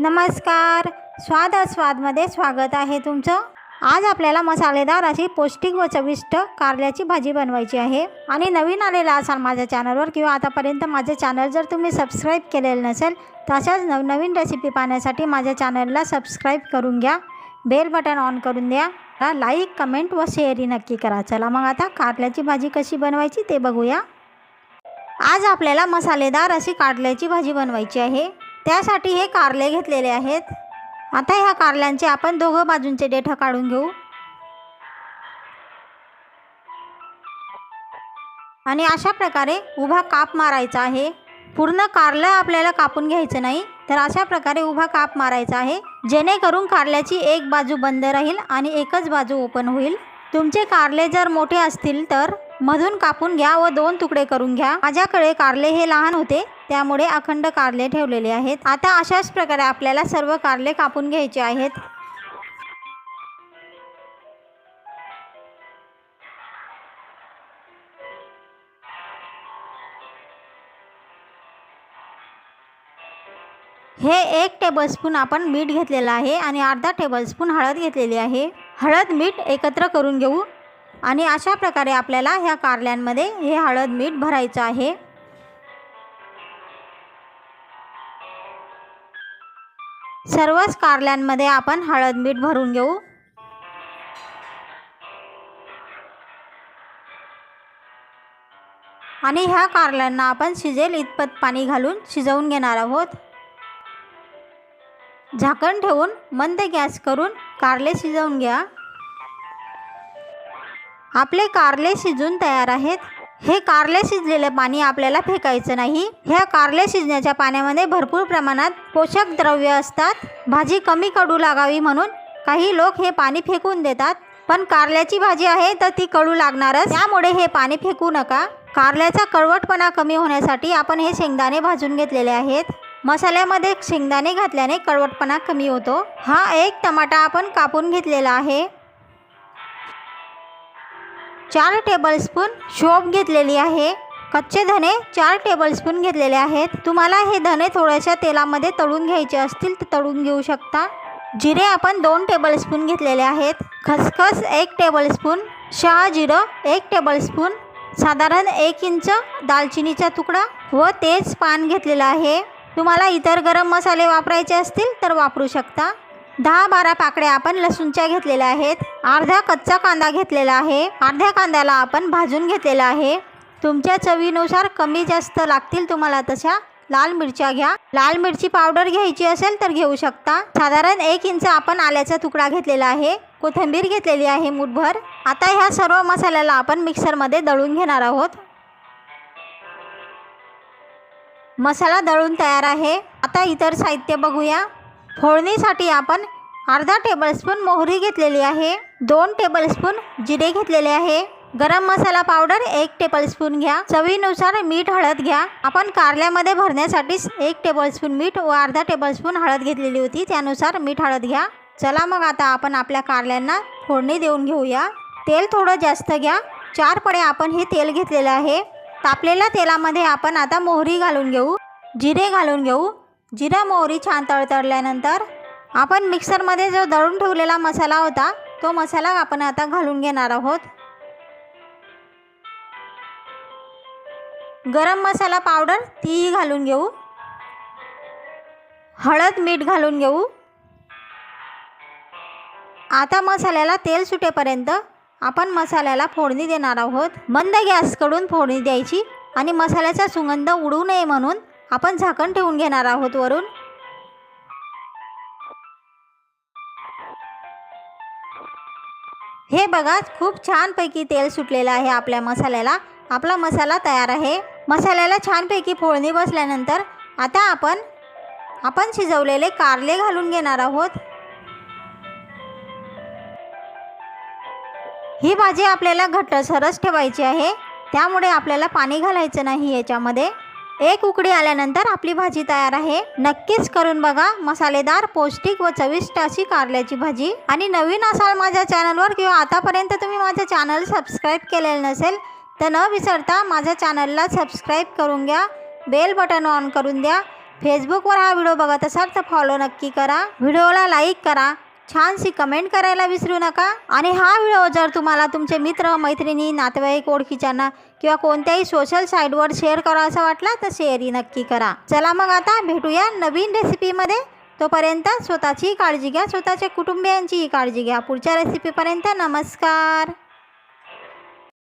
नमस्कार. स्वाद स्वादमध्ये स्वागत आहे तुमचं. आज आपल्याला मसालेदार अशी पौष्टिक व चविष्ट कारल्याची भाजी बनवायची आहे. आणि नवीन आलेला असाल माझ्या चॅनलवर किंवा आतापर्यंत माझे चॅनल जर तुम्ही सबस्क्राईब केलेलं नसेल तशाच नवनवीन रेसिपी पाहण्यासाठी माझ्या चॅनलला सबस्क्राईब करून घ्या. बेल बटन ऑन करून द्या. लाईक कमेंट व शेअरही नक्की करा. चला मग आता कारल्याची भाजी कशी बनवायची ते बघूया. आज आपल्याला मसालेदार अशी कारल्याची भाजी बनवायची आहे. त्यासाठी हे कारले घेतलेले आहेत. आता ह्या कारल्यांचे आपण दोघं बाजूंचे देठं काढून घेऊ. आणि अशा प्रकारे उभा काप मारायचा आहे. पूर्ण कारलं आपल्याला कापून घ्यायचं नाही तर अशा प्रकारे उभा काप मारायचा आहे. जेणेकरून कारल्याची एक बाजू बंद राहील आणि एकच बाजू ओपन होईल. तुमचे कारले जर मोठे असतील तर मधून कापून घ्या व दोन तुकडे करून घ्या. माझ्याकडे कारले हे लहान होते त्यामुळे अखंड कारले ठेवलेले आहेत. आता अशाच प्रकारे आपल्याला सर्व कारले कापून घ्यायचे आहेत. हे एक टेबलस्पून आपण मीठ घेतलेलं आहे आणि अर्धा टेबलस्पून हळद घेतलेली आहे. हळद मीठ एकत्र करून घेऊ. आणि अशा प्रकारे आपल्याला ह्या कारल्यांमध्ये हे हळद मीठ भरायचं आहे. सर्वच कारल्यांमध्ये आपण हळद मीठ भरून घेऊ. आणि ह्या कारल्यांना आपण शिजेल इतपत पाणी घालून शिजवून घेणार आहोत. झाकण ठेवून मंद गॅस करून कारले शिजवून घ्या. आपले कारले शिजून तयार आहेत. हे कारले शिजलेलं पाणी आपल्याला फेकायचं नाही. ह्या कारले शिजण्याच्या पाण्यामध्ये भरपूर प्रमाणात पोषक द्रव्य असतात. भाजी कमी कडू लागावी म्हणून काही लोक हे पाणी फेकून देतात. पण कारल्याची भाजी आहे तर ती कडू लागणारच. त्यामुळे हे पाणी फेकू नका. कारल्याचा कडवटपणा कमी होण्यासाठी आपण हे शेंगदाणे भाजून घेतलेले आहेत. मसाल्यामध्ये शेंगदाणे घातल्याने कडवटपणा कमी होतो. हा एक टमाटा आपण कापून घेतलेला आहे. चार टेबलस्पून शोप घेतलेली आहे. कच्चे धने चार टेबलस्पून घेतलेले आहेत. तुम्हाला हे धने थोड्याशा तेलामध्ये तळून घ्यायचे असतील तर तळून घेऊ शकता. जिरे आपण दोन टेबलस्पून घेतलेले आहेत. खसखस एक टेबलस्पून शहा जिरं एक टेबलस्पून साधारण एक इंच दालचिनीचा तुकडा व तेज पान घेतलेलं आहे. तुम्हाला इतर गरम मसाले वापरायचे असतील तर वापरू शकता. दहा बारा पाकड्या आपण लसूणच्या घेतलेल्या आहेत. अर्धा कच्चा कांदा घेतलेला आहे. अर्ध्या कांद्याला आपण भाजून घेतलेला आहे. तुमच्या चवीनुसार कमी जास्त लागतील तुम्हाला तशा लाल मिरच्या घ्या. लाल मिरची पावडर घ्यायची असेल तर घेऊ शकता. साधारण एक इंच आपण आल्याचा तुकडा घेतलेला आहे. कोथिंबीर घेतलेली आहे मुठभर. आता ह्या सर्व मसाल्याला आपण मिक्सरमध्ये दळून घेणार आहोत. मसाला दळून तयार आहे. आता इतर साहित्य बघूया. फोडणीसाठी आपण अर्धा टेबलस्पून मोहरी घेतलेली आहे. दोन टेबलस्पून जिरे घेतलेले आहे. गरम मसाला पावडर एक टेबलस्पून घ्या. चवीनुसार मीठ हळद घ्या. आपण कारल्यामध्ये भरण्यासाठीच एक टेबलस्पून मीठ व अर्धा टेबलस्पून हळद घेतलेली होती. त्यानुसार मीठ हळद घ्या. चला मग आता आपण आपल्या कारल्यांना फोडणी देऊन घेऊया. तेल थोडं जास्त घ्या. चार पडे आपण हे तेल घेतलेलं आहे. तापलेल्या तेलामध्ये आपण आता मोहरी घालून घेऊ. जिरे घालून घेऊ. जिरा मोहरी छान तळतळल्यानंतर आपण मिक्सरमध्ये जो दळून ठेवलेला मसाला होता तो मसाला आपण आता घालून घेणार आहोत. गरम मसाला पावडर तीही घालून घेऊ. हळद मीठ घालून घेऊ. आता मसाल्याला तेल सुटेपर्यंत आपण मसाल्याला फोडणी देणार आहोत. मंद गॅसकडून फोडणी द्यायची आणि मसाल्याचा सुगंध उडू नये म्हणून आपण झाकण ठेवून घेणार आहोत वरून. हे बघा खूप छानपैकी तेल सुटलेलं आहे आपल्या मसाल्याला. आपला मसाला तयार आहे. मसाल्याला छानपैकी फोडणी बसल्यानंतर आता आपण आपण शिजवलेले कारले घालून घेणार आहोत. ही भाजी आपल्याला घट्टसरच ठेवायची आहे. त्यामुळे आपल्याला पाणी घालायचं नाही याच्यामध्ये. एक उकडी आल्यानंतर आपली भाजी तयार आहे. नक्कीच करून बघा. मसालेदार पौष्टिक व चविष्ट अशी कारल्याची भाजी. आणि नवीन असाल माझ्या चॅनलवर किंवा आतापर्यंत तुम्ही माझं चॅनल सबस्क्राईब केलेलं नसेल तर न विसरता माझ्या चॅनलला सबस्क्राईब करून घ्या. बेल बटन ऑन करून द्या. फेसबुकवर हा व्हिडिओ बघत असाल तर फॉलो नक्की करा. व्हिडिओला लाईक करा. छानशी कमेंट करायला विसरू नका. आणि हा व्हिडिओ जर तुम्हाला तुमचे मित्र मैत्रिणी नातेवाईक ओळखीच्यांना किंवा कोणत्याही सोशल साईटवर शेअर करावा वाटला तर शेअरही नक्की करा. चला मग आता भेटूया नवीन रेसिपीमध्ये तोपर्यंत स्वतःची काळजी घ्या स्वतःच्या कुटुंबियांचीही काळजी घ्या. पुढच्या रेसिपीपर्यंत नमस्कार.